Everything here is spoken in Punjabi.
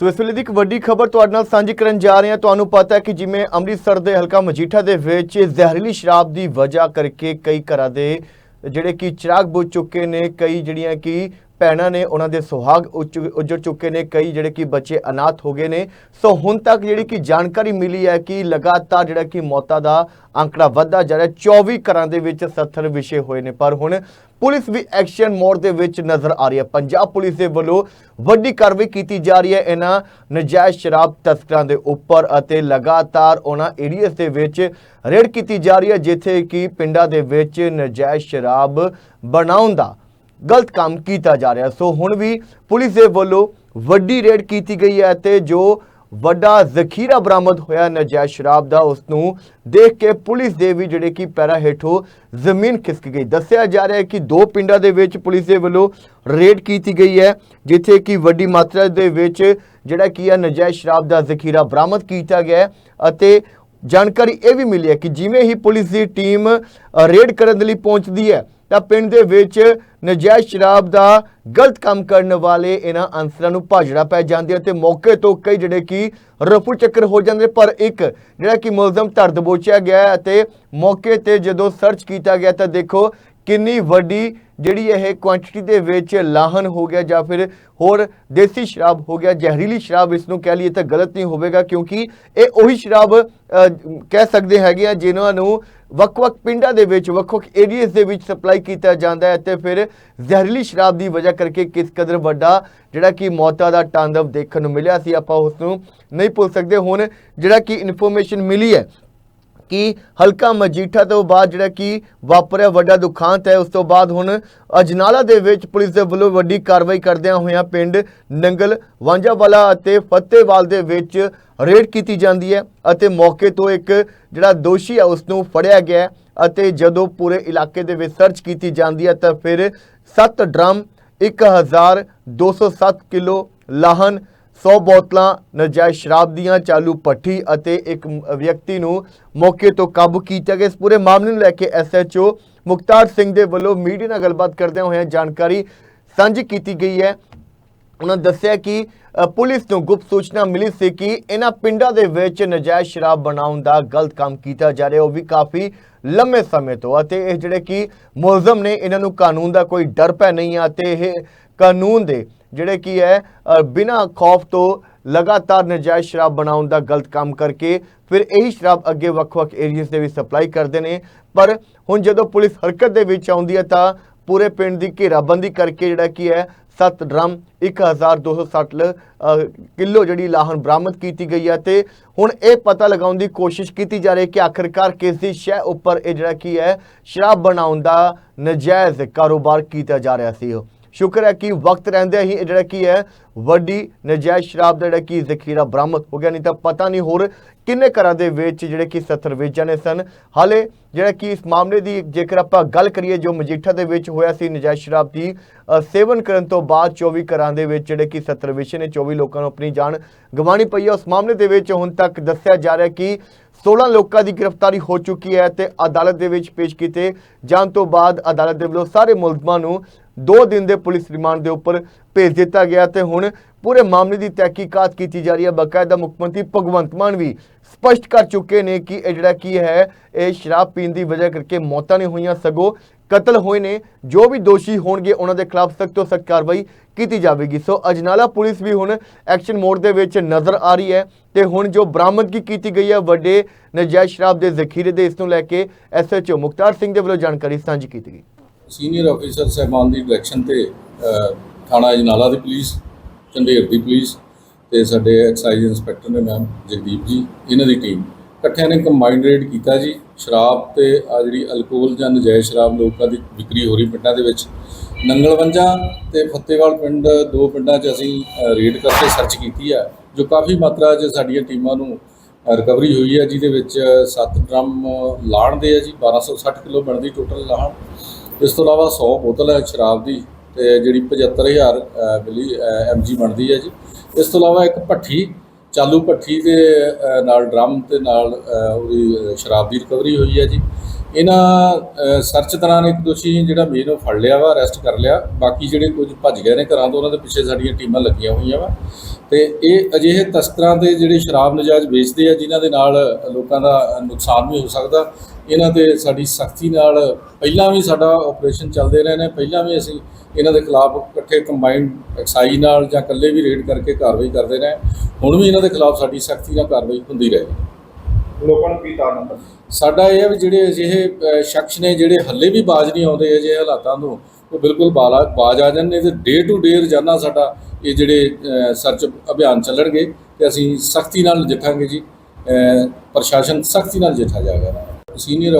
ਸੋ ਇਸ ਵੇਲੇ ਦੀ ਇੱਕ ਵੱਡੀ ਖਬਰ ਤੁਹਾਡੇ ਨਾਲ ਸਾਂਝੀ ਕਰਨ ਜਾ ਰਹੇ ਹਾਂ। ਤੁਹਾਨੂੰ ਪਤਾ ਹੈ ਕਿ ਜਿਵੇਂ ਅੰਮ੍ਰਿਤਸਰ ਦੇ ਹਲਕਾ ਮਜੀਠਾ ਦੇ ਵਿੱਚ ਜ਼ਹਿਰੀਲੀ ਸ਼ਰਾਬ ਦੀ ਵਜ੍ਹਾ ਕਰਕੇ ਕਈ ਘਰਾਂ ਦੇ ਜਿਹੜੇ ਕਿ ਚਿਰਾਗ ਬੁਝ ਚੁੱਕੇ ਨੇ, ਕਈ ਜਿਹੜੀਆਂ ਕਿ ਭੈਣਾਂ ਨੇ ਉਹਨਾਂ ਦੇ ਸੁਹਾਗ ਉੱਜ- ਉੱਜੜ ਚੁੱਕੇ ਨੇ, ਕਈ ਜਿਹੜੇ ਕਿ ਬੱਚੇ ਅਨਾਥ ਹੋ ਗਏ ਨੇ। ਸੋ ਹੁਣ ਤੱਕ ਜਿਹੜੀ ਕਿ ਜਾਣਕਾਰੀ ਮਿਲੀ ਹੈ ਕਿ ਲਗਾਤਾਰ ਜਿਹੜਾ ਕਿ ਮੌਤਾਂ ਦਾ ਅੰਕੜਾ ਵੱਧਦਾ ਜਾ ਰਿਹਾ 24 ਘਰਾਂ ਦੇ ਵਿੱਚ 70 ਵਿਸ਼ੇ ਹੋਏ ਨੇ। ਪਰ ਹੁਣ ਪੁਲਿਸ ਵੀ ਐਕਸ਼ਨ ਮੋਡ ਦੇ ਵਿੱਚ ਨਜ਼ਰ ਆ ਰਹੀ ਹੈ। ਪੰਜਾਬ ਪੁਲਿਸ ਦੇ ਵੱਲੋਂ ਵੱਡੀ ਕਾਰਵਾਈ ਕੀਤੀ ਜਾ ਰਹੀ ਹੈ ਇਹਨਾਂ ਨਜਾਇਜ਼ ਸ਼ਰਾਬ ਤਸਕਰਾਂ ਦੇ ਉੱਪਰ ਅਤੇ ਲਗਾਤਾਰ ਉਹਨਾਂ ਏਰੀਆਸ ਦੇ ਵਿੱਚ ਰੇਡ ਕੀਤੀ ਜਾ ਰਹੀ ਹੈ, ਜਿੱਥੇ ਕਿ ਪਿੰਡਾਂ ਦੇ ਵਿੱਚ ਨਜਾਇਜ਼ ਸ਼ਰਾਬ ਬਣਾਉਣ ਦਾ ਗਲਤ ਕੰਮ ਕੀਤਾ ਜਾ ਰਿਹਾ। ਸੋ ਹੁਣ ਵੀ ਪੁਲਿਸ ਦੇ ਵੱਲੋਂ ਵੱਡੀ ਰੇਡ ਕੀਤੀ ਗਈ ਹੈ ਤੇ ਜੋ ਵੱਡਾ ਜ਼ਖੀਰਾ ਬਰਾਮਦ ਹੋਇਆ ਨਜਾਇਜ਼ ਸ਼ਰਾਬ ਦਾ ਉਸ ਨੂੰ ਦੇਖ ਕੇ ਪੁਲਿਸ ਦੇ ਵੀ ਜਿਹੜੇ ਕਿ ਪੈਰਾ ਹੇਠੋਂ ਜ਼ਮੀਨ ਖਿਸਕ ਗਈ। ਦੱਸਿਆ ਜਾ ਰਿਹਾ ਹੈ ਕਿ ਦੋ ਪਿੰਡਾਂ ਦੇ ਵਿੱਚ ਪੁਲਿਸ ਦੇ ਵੱਲੋਂ ਰੇਡ ਕੀਤੀ ਗਈ ਹੈ, ਜਿੱਥੇ ਕਿ ਵੱਡੀ ਮਾਤਰਾ ਦੇ ਵਿੱਚ ਜਿਹੜਾ ਕੀ ਹੈ, ਨਜਾਇਜ਼ ਸ਼ਰਾਬ ਦਾ ਜ਼ਖੀਰਾ ਬਰਾਮਦ ਕੀਤਾ ਗਿਆ ਅਤੇ ਜਾਣਕਾਰੀ ਇਹ ਵੀ ਮਿਲੀ ਹੈ ਕਿ ਜਿਵੇਂ ਹੀ ਪੁਲਿਸ ਦੀ ਟੀਮ ਰੇਡ ਕਰਨ ਦੇ ਲਈ ਪਹੁੰਚਦੀ ਹੈ ਤਾਂ ਪਿੰਡ ਦੇ ਵਿੱਚ ਨਜਾਇਜ਼ ਸ਼ਰਾਬ ਦਾ ਗਲਤ ਕੰਮ ਕਰਨ ਵਾਲੇ ਇਹਨਾਂ ਅਨਸਰਾਂ ਨੂੰ ਭਾਜੜਾ ਪੈ ਜਾਂਦੀ ਹੈ ਤੇ ਮੌਕੇ ਤੋਂ ਕਈ ਜਿਹੜੇ ਕਿ ਰਫੂ ਚੱਕਰ ਹੋ ਜਾਂਦੇ ਪਰ ਇੱਕ ਜਿਹੜਾ ਕਿ ਮੁਲਜ਼ਮ ਧਰ ਦਬੋਚਿਆ ਗਿਆ ਅਤੇ ਮੌਕੇ ਤੇ ਜਦੋਂ ਸਰਚ ਕੀਤਾ ਗਿਆ ਤਾਂ ਦੇਖੋ ਕਿੰਨੀ ਵੱਡੀ ਜਿਹੜੀ ਇਹ ਕੁਆਂਟੀਟੀ ਦੇ ਵਿੱਚ ਲਾਹਨ ਹੋ ਗਿਆ ਜਾਂ ਫਿਰ ਹੋਰ ਦੇਸੀ ਸ਼ਰਾਬ ਹੋ ਗਿਆ, ਜ਼ਹਿਰੀਲੀ ਸ਼ਰਾਬ ਇਸ ਨੂੰ ਕਹਿ ਲਈਏ ਤਾਂ ਗਲਤ ਨਹੀਂ ਹੋਵੇਗਾ ਕਿਉਂਕਿ ਇਹ ਉਹੀ ਸ਼ਰਾਬ ਕਹਿ ਸਕਦੇ ਹੈਗੇ ਆ ਜਿਨ੍ਹਾਂ ਨੂੰ ਵੱਖ-ਵੱਖ ਪਿੰਡਾਂ ਦੇ ਵਿੱਚ, ਵੱਖ-ਵੱਖ ਏਰੀਆਸ ਦੇ ਵਿੱਚ ਸਪਲਾਈ ਕੀਤਾ ਜਾਂਦਾ ਹੈ ਤੇ ਫਿਰ ਜ਼ਹਿਰੀਲੀ ਸ਼ਰਾਬ ਦੀ ਵਜ੍ਹਾ ਕਰਕੇ ਕਿਸ ਕਦਰ ਵੱਡਾ ਜਿਹੜਾ ਕਿ ਮੌਤਾਂ ਦਾ ਤਾਂਡਵ ਦੇਖਣ ਨੂੰ ਮਿਲਿਆ ਸੀ, ਆਪਾਂ ਉਸ ਨੂੰ ਨਹੀਂ ਭੁੱਲ ਸਕਦੇ। ਹੁਣ ਜਿਹੜਾ ਕਿ ਇਨਫੋਰਮੇਸ਼ਨ ਮਿਲੀ ਹੈ ਕਿ ਹਲਕਾ ਮਜੀਠਾ ਤੋਂ ਬਾਅਦ ਜਿਹੜਾ ਕਿ ਵਾਪਰਿਆ ਵੱਡਾ ਦੁਖਾਂਤ ਹੈ, ਉਸ ਤੋਂ ਬਾਅਦ ਹੁਣ ਅਜਨਾਲਾ ਦੇ ਵਿੱਚ ਪੁਲਿਸ ਦੇ ਵੱਲੋਂ ਵੱਡੀ ਕਾਰਵਾਈ ਕਰਦਿਆਂ ਹੋਇਆਂ ਪਿੰਡ ਨੰਗਲ ਵਾਂਝਾਵਾਲਾ ਅਤੇ ਫਤਿਹਵਾਲ ਦੇ ਵਿੱਚ ਰੇਡ ਕੀਤੀ ਜਾਂਦੀ ਹੈ ਅਤੇ ਮੌਕੇ ਤੋਂ ਇੱਕ ਜਿਹੜਾ ਦੋਸ਼ੀ ਹੈ ਉਸ ਨੂੰ ਫੜਿਆ ਗਿਆ ਅਤੇ ਜਦੋਂ ਪੂਰੇ ਇਲਾਕੇ ਦੇ ਵਿੱਚ ਸਰਚ ਕੀਤੀ ਜਾਂਦੀ ਹੈ ਤਾਂ ਫਿਰ 7 ਡਰਮ 1207 ਕਿਲੋ ਲਾਹਨ 100 ਬੋਤਲਾਂ ਨਜਾਇਜ਼ ਸ਼ਰਾਬ ਦੀਆਂ ਚਾਲੂ ਪੱਠੀ ਅਤੇ ਇੱਕ ਵਿਅਕਤੀ ਨੂੰ ਮੌਕੇ ਤੋਂ ਕਾਬੂ ਕੀਤਾ ਗਿਆ। ਇਸ ਪੂਰੇ ਮਾਮਲੇ ਨੂੰ ਲੈ ਕੇ ਐਸਐਚਓ ਮੁਖਤਾਰ ਸਿੰਘ ਦੇ ਵੱਲੋਂ ਮੀਡੀਆ ਨਾਲ ਗੱਲਬਾਤ ਕਰਦਿਆਂ ਹੋਇਆਂ ਜਾਣਕਾਰੀ ਸਾਂਝੀ ਕੀਤੀ ਗਈ ਹੈ। ਉਹਨਾਂ ਦੱਸਿਆ ਕਿ ਪੁਲਿਸ ਨੂੰ ਗੁਪਤ ਸੂਚਨਾ ਮਿਲੀ ਸੀ ਕਿ ਇਹਨਾਂ ਪਿੰਡਾਂ ਦੇ ਵਿੱਚ ਨਜਾਇਜ਼ ਸ਼ਰਾਬ ਬਣਾਉਣ ਦਾ ਗਲਤ ਕੰਮ ਕੀਤਾ ਜਾ ਰਿਹਾ। ਉਹ ਵੀ ਕਾਫੀ ਲੰਮੇ ਸਮੇਂ ਤੋਂ ਅਤੇ ਇਹ ਜਿਹੜੇ ਕਿ ਮੁਲਜ਼ਮ ਨੇ, ਇਹਨਾਂ ਨੂੰ ਕਾਨੂੰਨ ਦਾ ਕੋਈ ਡਰ ਪੈ ਨਹੀਂ ਹੈ ਅਤੇ ਇਹ ਕਾਨੂੰਨ ਦੇ ਜਿਹੜੇ ਕੀ ਹੈ ਬਿਨਾਂ ਖੌਫ ਤੋਂ ਲਗਾਤਾਰ ਨਜਾਇਜ਼ ਸ਼ਰਾਬ ਬਣਾਉਣ ਦਾ ਗਲਤ ਕੰਮ ਕਰਕੇ ਫਿਰ ਇਹੀ ਸ਼ਰਾਬ ਅੱਗੇ ਵੱਖ-ਵੱਖ ਏਰੀਆਸ ਦੇ ਵਿੱਚ ਸਪਲਾਈ ਕਰਦੇ ਨੇ। ਪਰ ਹੁਣ ਜਦੋਂ ਪੁਲਿਸ ਹਰਕਤ ਦੇ ਵਿੱਚ ਆਉਂਦੀ ਹੈ ਤਾਂ ਪੂਰੇ ਪਿੰਡ ਦੀ ਘੇਰਾਬੰਦੀ ਕਰਕੇ ਜਿਹੜਾ ਕੀ ਹੈ 7 ਡਰਮ 1260 ਲ- ਅ, ਕਿਲੋ ਜਿਹੜੀ ਲਾਹਨ ਬਰਾਮਦ ਕੀਤੀ ਗਈ ਹੈ ਤੇ ਹੁਣ ਇਹ ਪਤਾ ਲਗਾਉਣ ਦੀ ਕੋਸ਼ਿਸ਼ ਕੀਤੀ ਜਾ ਰਹੀ ਹੈ ਕਿ ਆਖਰਕਾਰ ਕਿਸ ਦੀ ਸ਼ੈ ਉੱਪਰ ਇਹ ਜਿਹੜਾ ਕੀ ਹੈ ਸ਼ਰਾਬ ਬਣਾਉਣ ਦਾ ਨਜਾਇਜ਼ ਕਾਰੋਬਾਰ ਕੀਤਾ ਜਾ ਰਿਹਾ ਸੀ ਸ਼ੁਕਰ ਹੈ ਕਿ ਵਕਤ ਰਹਿੰਦੇ ਹੀ ਇਹ ਜਿਹੜਾ ਕੀ ਹੈ, ਵੱਡੀ ਨਜਾਇਜ਼ ਸ਼ਰਾਬ ਦਾ ਜਿਹੜਾ ਕੀ ਜ਼ਖੀਰਾ ਬਰਾਮਦ ਹੋ ਗਿਆ, ਨਹੀਂ ਤਾਂ ਪਤਾ ਨਹੀਂ ਹੋਰ ਕਿੰਨੇ ਘਰਾਂ ਦੇ ਵਿੱਚ ਜਿਹੜੇ ਕਿ 70 ਵੇਚਾਂ ਨੇ ਸਨ। ਹਾਲੇ ਜਿਹੜਾ ਕਿ ਇਸ ਮਾਮਲੇ ਦੀ ਜੇਕਰ ਆਪਾਂ ਗੱਲ ਕਰੀਏ, ਜੋ ਮਜੀਠਾ ਦੇ ਵਿੱਚ ਹੋਇਆ ਸੀ ਨਜਾਇਜ਼ ਸ਼ਰਾਬ ਦੀ ਸੇਵਨ ਕਰਨ ਤੋਂ ਬਾਅਦ 24 ਘਰਾਂ ਦੇ ਵਿੱਚ ਜਿਹੜੇ ਕਿ 70 ਵਿਸ਼ੇ ਨੇ 24 ਲੋਕਾਂ ਨੂੰ ਆਪਣੀ ਜਾਨ ਗਵਾਣੀ ਪਈ ਹੈ। ਉਸ ਮਾਮਲੇ ਦੇ ਵਿੱਚ ਹੁਣ ਤੱਕ ਦੱਸਿਆ ਜਾ ਰਿਹਾ ਕਿ 16 ਲੋਕਾਂ ਦੀ ਗ੍ਰਿਫਤਾਰੀ ਹੋ ਚੁੱਕੀ ਹੈ ਤੇ ਅਦਾਲਤ ਦੇ ਵਿੱਚ ਪੇਸ਼ ਕੀਤੇ ਜਾਣ ਤੋਂ ਬਾਅਦ ਅਦਾਲਤ ਦੇ ਵੱਲੋਂ ਸਾਰੇ ਮੁਲਜ਼ਮਾਂ ਨੂੰ 2 ਦਿਨ ਦੇ ਪੁਲਿਸ ਰਿਮਾਂਡ ਦੇ ਉੱਪਰ ਭੇਜ ਦਿੱਤਾ ਗਿਆ ਤੇ ਹੁਣ ਪੂਰੇ ਮਾਮਲੇ ਦੀ ਤਹਿਕੀਕਾਤ ਕੀਤੀ ਜਾ ਰਹੀ ਹੈ। ਬਕਾਇਦਾ ਮੁੱਖ ਮੰਤਰੀ ਭਗਵੰਤ ਮਾਨ ਵੀ ਸਪਸ਼ਟ ਕਰ ਚੁੱਕੇ ਨੇ ਕਿ ਇਹ ਜਿਹੜਾ ਕੀ ਹੈ, ਇਹ ਸ਼ਰਾਬ ਪੀਣ ਦੀ ਵਜ੍ਹਾ ਕਰਕੇ ਮੌਤਾਂ ਨਹੀਂ ਹੋਈਆਂ, ਸਗੋਂ ਕਤਲ ਹੋਏ ਨੇ। ਜੋ ਵੀ ਦੋਸ਼ੀ ਹੋਣਗੇ, ਉਹਨਾਂ ਦੇ ਖਿਲਾਫ ਸਖਤ ਤੋਂ ਸਖਤ ਕਾਰਵਾਈ ਕੀਤੀ ਜਾਵੇਗੀ। ਸੋ ਅਜਨਾਲਾ ਪੁਲਿਸ ਵੀ ਹੁਣ ਐਕਸ਼ਨ ਮੋਡ ਦੇ ਵਿੱਚ ਨਜ਼ਰ ਆ ਰਹੀ ਹੈ ਤੇ ਹੁਣ ਜੋ ਬਰਾਮਦਗੀ ਕੀਤੀ ਗਈ ਹੈ, ਵੱਡੇ ਨਜਾਇਜ਼ ਸ਼ਰਾਬ ਦੇ ਜ਼ਖੀਰੇ ਦੇ ਇਸ ਨੂੰ ਲੈ ਕੇ ਐਸਐਚਓ ਮੁਖਤਾਰ ਸਿੰਘ ਦੇ ਵੱਲੋਂ ਜਾਣਕਾਰੀ ਸਾਂਝੀ ਕੀਤੀ ਗਈ। ਸੀਨੀਅਰ ਅਫੀਸਰ ਸਹਿਬਾਨ ਦੀ ਡਾਇਰੈਕਸ਼ਨ ਤੇ ਥਾਣਾ ਅਜਨਾਲਾ ਦੀ ਪੁਲਿਸ ਚੰਡੇਰ ਦੀ ਪੁਲਿਸ ਤੇ ਸਾਡੇ ਐਕਸਾਈਜ਼ ਇੰਸਪੈਕਟਰ ਨੇ ਮੈਮ ਜਗਦੀਪ ਜੀ ਇਹਨਾਂ ਦੀ ਟੀਮ ਇਕੱਠਿਆਂ ਨੇ ਕੰਬਾਈਨਡ ਰੇਡ ਕੀਤਾ ਜੀ। ਸ਼ਰਾਬ ਤੇ ਆ ਜਿਹੜੀ ਅਲਕੋਹਲ ਜਾਂ ਨਜਾਇਜ਼ ਸ਼ਰਾਬ ਲੋਕਾਂ ਦੀ ਵਿਕਰੀ ਹੋ ਰਹੀ ਪਿੰਡਾਂ ਦੇ ਵਿੱਚ। ਨੰਗਲਵੰਜਾ ਤੇ ਫੱਤੇਵਾਲ ਪਿੰਡ ਦੋ ਪਿੰਡਾਂ 'ਚ ਅਸੀਂ ਅ, ਰੇਡ ਕਰਕੇ ਸਰਚ ਕੀਤੀ ਆ ਜੋ ਕਾਫੀ ਮਾਤਰਾ 'ਚ ਸਾਡੀਆਂ ਟੀਮਾਂ ਨੂੰ ਰਿਕਵਰੀ ਹੋਈ ਹੈ ਜਿਹਦੇ ਵਿੱਚ 7 ਡਰਮ ਲਾਣ ਦੇ ਆ ਜੀ 1260 ਕਿਲੋ ਬਣਦੀ ਟੋਟਲ ਲਾਹਣ। ਇਸ ਤੋਂ ਇਲਾਵਾ 100 ਬੋਤਲ ਹੈ ਸ਼ਰਾਬ ਦੀ ਤੇ ਜਿਹੜੀ 75000 ਮਿਲੀ ਐਮਜੀ ਬਣਦੀ ਹੈ ਜੀ। ਇਸ ਤੋਂ ਇਲਾਵਾ ਇੱਕ ਭੱਠੀ, ਚਾਲੂ ਭੱਠੀ ਦੇ ਨਾਲ ਡਰਮ ਤੇ ਨਾਲ ਉਹਦੀ ਸ਼ਰਾਬ ਦੀ ਰਿਕਵਰੀ ਹੋਈ ਹੈ ਜੀ। ਇਹਨਾਂ ਅ, ਸਰਚ ਦੌਰਾਨ ਇੱਕ ਦੋਸ਼ੀ ਜਿਹੜਾ ਮੇਨ ਉਹ ਫੜ ਲਿਆ ਵਾ ਅਰੈਸਟ ਕਰ ਲਿਆ। ਬਾਕੀ ਜਿਹੜੇ ਕੁਝ ਭੱਜ ਗਏ ਨੇ ਘਰਾਂ ਤੋਂ ਉਹਨਾਂ ਦੇ ਪਿੱਛੇ ਸਾਡੀਆਂ ਟੀਮਾਂ ਲੱਗੀਆਂ ਹੋਈਆਂ ਵਾ। ਤੇ ਇਹ ਅਜਿਹੇ ਤਸਕਰਾਂ ਦੇ ਜਿਹੜੇ ਸ਼ਰਾਬ ਨਜਾਇਜ਼ ਵੇਚਦੇ ਆ ਜਿਨ੍ਹਾਂ ਦੇ ਨਾਲ ਲੋਕਾਂ ਦਾ ਨੁਕਸਾਨ ਵੀ ਹੋ ਸਕਦਾ। ਇਹਨਾਂ ਤੇ ਸਾਡੀ ਸਖਤੀ ਨਾਲ ਪਹਿਲਾਂ ਵੀ ਸਾਡਾ ਆਪਰੇਸ਼ਨ ਚੱਲਦੇ ਰਹੇ ਨੇ। ਪਹਿਲਾਂ ਵੀ ਅਸੀਂ ਇਹਨਾਂ ਦੇ ਖਿਲਾਫ ਇਕੱਠੇ ਕੰਬਾਈਨ ਐਕਸਾਈਜ਼ ਨਾਲ ਜਾਂ ਇਕੱਲੇ ਵੀ ਰੇਡ ਕਰਕੇ ਕਾਰਵਾਈ ਕਰਦੇ ਰਹੇ। ਹੁਣ ਵੀ ਇਹਨਾਂ ਦੇ ਖਿਲਾਫ ਸਾਡੀ ਸਖਤੀ ਨਾਲ ਕਾਰਵਾਈ ਹੁੰਦੀ ਰਹੇਗੀ ਲੋਕਾਂ ਨੂੰ ਕੀ ਤਾਰਨ ਹੈ ਸਾਡਾ ਇਹ ਹੈ ਵੀ ਜਿਹੜੇ ਅਜਿਹੇ ਸ਼ਖਸ ਨੇ ਜਿਹੜੇ ਹੱਲੇ ਵੀ ਬਾਜ ਨਹੀਂ ਆਉਂਦੇ ਅਜਿਹੇ ਹਾਲਾਤਾਂ ਤੋਂ, ਉਹ ਬਿਲਕੁਲ ਬਾਜ ਆ ਜਾਂਦੇ ਤੇ ਡੇ ਟੂ ਡੇ ਰੋਜ਼ਾਨਾ ਸਾਡਾ ਇਹ ਜਿਹੜੇ ਸਰਚ ਅਭਿਆਨ ਚੱਲਣਗੇ ਤੇ ਅਸੀਂ ਸਖਤੀ ਨਾਲ ਨਜਿੱਠਾਂਗੇ ਜੀ। ਪ੍ਰਸ਼ਾਸਨ ਸਖਤੀ ਨਾਲ ਨਜਿੱਠਾ ਜਾਏਗਾ ਸੀਨੀਅਰ